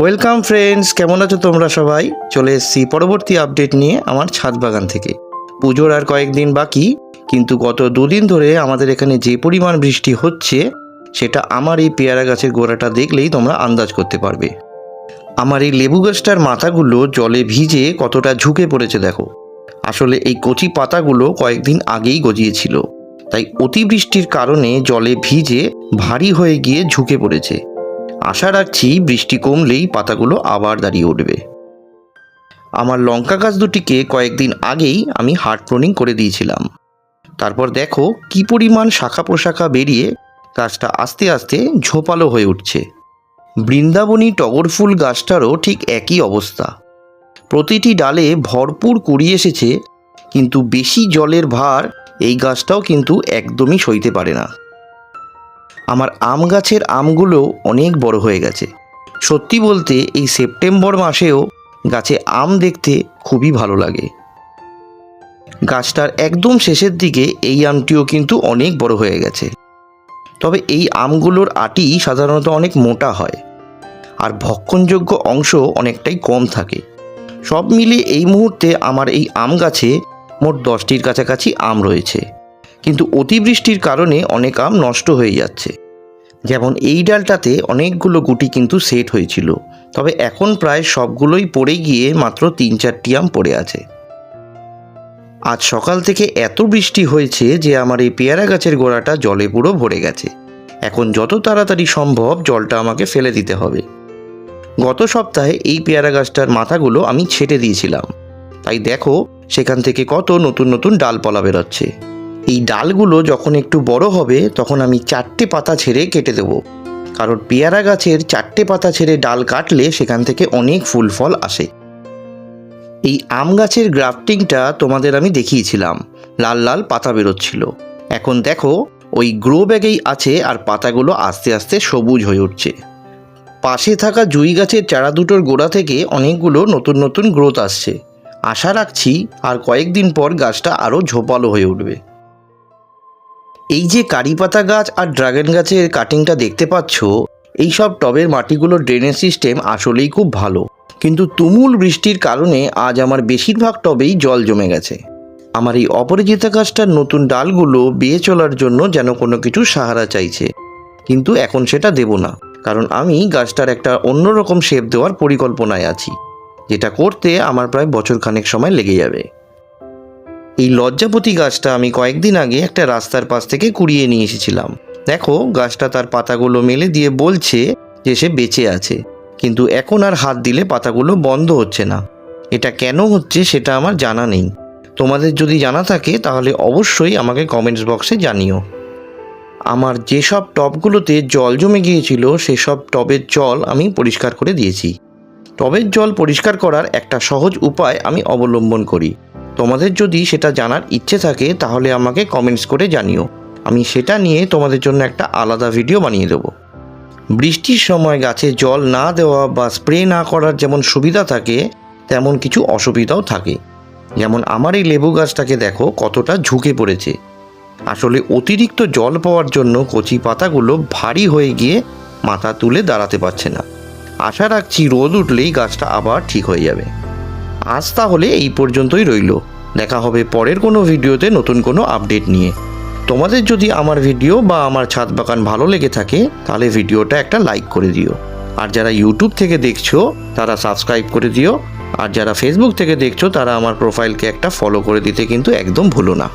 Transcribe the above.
Welcome friends কেমন আছো তোমরা সবাই? চলে এসেছি পরবর্তী আপডেট নিয়ে আমার ছাদ বাগান থেকে। পুজোর আর কয়েকদিন বাকি, কিন্তু গত দুদিন ধরে আমাদের এখানে যে পরিমাণ বৃষ্টি হচ্ছে, সেটা আমার এই পেয়ারা গাছের গোড়াটা দেখলেই তোমরা আন্দাজ করতে পারবে। আমার এই লেবু গাছটার মাথাগুলো জলে ভিজে কতটা ঝুঁকে পড়েছে দেখো। আসলে এই কচি পাতাগুলো কয়েকদিন আগেই গজিয়েছিল। তাই অতিবৃষ্টির কারণে জলে ভিজে ভারী হয়ে গিয়ে ঝুঁকে পড়েছে। আশা রাখছি বৃষ্টি কমলেই পাতাগুলো আবার দাঁড়িয়ে উঠবে। আমার লঙ্কা গাছ দুটিকে কয়েকদিন আগেই আমি হার্ট প্রনিং করে দিয়েছিলাম। তারপর দেখো কি পরিমাণ শাখা প্রশাখা বেরিয়ে গাছটা আস্তে আস্তে ঝোপালো হয়ে উঠছে। বৃন্দাবনী টগর ফুল গাছটারও ঠিক একই অবস্থা। প্রতিটি ডালে ভরপুর কুড়ি এসেছে, কিন্তু বেশি জলের ভার এই গাছটাও কিন্তু একদমই সইতে পারে না। আমার আম গাছের আমগুলো অনেক বড় হয়ে গেছে। সত্যি বলতে এই সেপ্টেম্বর মাসেও গাছে আম দেখতে খুবই ভালো লাগে। গাছটার একদম শেষের দিকে এই আমটিও কিন্তু অনেক বড় হয়ে গেছে। তবে এই আমগুলোর আটি সাধারণত অনেক মোটা হয় আর ভক্ষণযোগ্য অংশ অনেকটাই কম থাকে। সব মিলিয়ে এই মুহূর্তে আমার এই আম গাছে মোট দশটির কাছাকাছি আম রয়েছে। কিন্তু অতিবৃষ্টির কারণে অনেক আম নষ্ট হয়ে যাচ্ছে। যেমন এই ডালটাতে অনেকগুলো গুটি কিন্তু সেট হয়েছিল, তবে এখন প্রায় সবগুলোই পড়ে গিয়ে মাত্র তিন চারটি আম পড়ে আছে। আজ সকাল থেকে এত বৃষ্টি হয়েছে যে আমার এই পেয়ারা গাছের গোড়াটা জলে পুরো ভরে গেছে। এখন যত তাড়াতাড়ি সম্ভব জলটা আমাকে ফেলে দিতে হবে। গত সপ্তাহে এই পেয়ারা গাছটার মাথাগুলো আমি ছেটে দিয়েছিলাম। তাই দেখো, সেখান থেকে কত নতুন নতুন ডালপালা বেরোচ্ছে। এই ডালগুলো যখন একটু বড় হবে, তখন আমি চারটে পাতা ছেড়ে কেটে দেব। কারণ পেয়ারা গাছের চারটে পাতা ছেড়ে ডাল কাটলে সেখান থেকে অনেক ফুল ফল আসে। এই আম গাছের গ্রাফটিংটা তোমাদের আমি দেখিয়েছিলাম। লাল লাল পাতা বেরোচ্ছিল। এখন দেখো, ওই গ্রো ব্যাগেই আছে আর পাতাগুলো আস্তে আস্তে সবুজ হয়ে উঠছে। পাশে থাকা জুই গাছের চারা দুটোর গোড়া থেকে অনেকগুলো নতুন নতুন গ্রোথ আসছে। আশা রাখছি আর কয়েকদিন পর গাছটা আরও ঝোপালো হয়ে উঠবে। এই যে কারি পাতা গাছ আর ড্রাগন গাছের কাটিংটা দেখতে পাচ্ছ এই সব টবের মাটিগুলোর ড্রেনেজ সিস্টেম আসলেই খুব ভালো। কিন্তু তুমুল বৃষ্টির কারণে আজ আমার বেশিরভাগ টবেই জল জমে গেছে। আমার এই অপরাজিতা গাছটার নতুন ডালগুলো বেয়ে চলার জন্য যেন কোনো কিছু সাহারা চাইছে। কিন্তু এখন সেটা দেব না, কারণ আমি গাছটার একটা অন্যরকম শেপ দেওয়ার পরিকল্পনায় আছি, যেটা করতে আমার প্রায় বছরখানেক সময় লেগে যাবে। এই লজ্জাপতি গাছটা আমি কয়েকদিন আগে একটা রাস্তার পাশ থেকে কুড়িয়ে নিয়ে এসেছিলাম। দেখো, গাছটা তার পাতাগুলো মেলে দিয়ে বলছে যে সে বেঁচে আছে, কিন্তু এখন আর হাত দিলে পাতাগুলো বন্ধ হচ্ছে না। এটা কেন হচ্ছে সেটা আমার জানা নেই। তোমাদের যদি জানা থাকে, তাহলে অবশ্যই আমাকে কমেন্টস বক্সে জানিও। আমার যেসব টবগুলোতে জল জমে গিয়েছিল, সেসব টবের জল আমি পরিষ্কার করে দিয়েছি। টবের জল পরিষ্কার করার একটা সহজ উপায় আমি অবলম্বন করি। তোমাদের যদি সেটা জানার ইচ্ছে থাকে, তাহলে আমাকে কমেন্টস করে জানিও। আমি সেটা নিয়ে তোমাদের জন্য একটা আলাদা ভিডিও বানিয়ে দেবো। বৃষ্টির সময় গাছে জল না দেওয়া বা স্প্রে না করার যেমন সুবিধা থাকে, তেমন কিছু অসুবিধাও থাকে। যেমন আমার এই লেবু গাছটাকে দেখো কতটা ঝুঁকে পড়েছে। আসলে অতিরিক্ত জল পাওয়ার জন্য কচি পাতাগুলো ভারী হয়ে গিয়ে মাথা তুলে দাঁড়াতে পারছে না। আশা রাখছি রোদ উঠলেই গাছটা আবার ঠিক হয়ে যাবে। আজ তাহলে এই পর্যন্তই রইল। দেখা হবে পরের কোনো ভিডিওতে নতুন কোনো আপডেট নিয়ে। তোমাদের যদি আমার ভিডিও বা আমার ছাদ বাগান ভালো লেগে থাকে, তাহলে ভিডিওটা একটা লাইক করে দিও। আর যারা ইউটিউব থেকে দেখছ, তারা সাবস্ক্রাইব করে দিও। আর যারা ফেসবুক থেকে দেখছ, তারা আমার প্রোফাইলকে একটা ফলো করে দিতে কিন্তু একদম ভুলো না।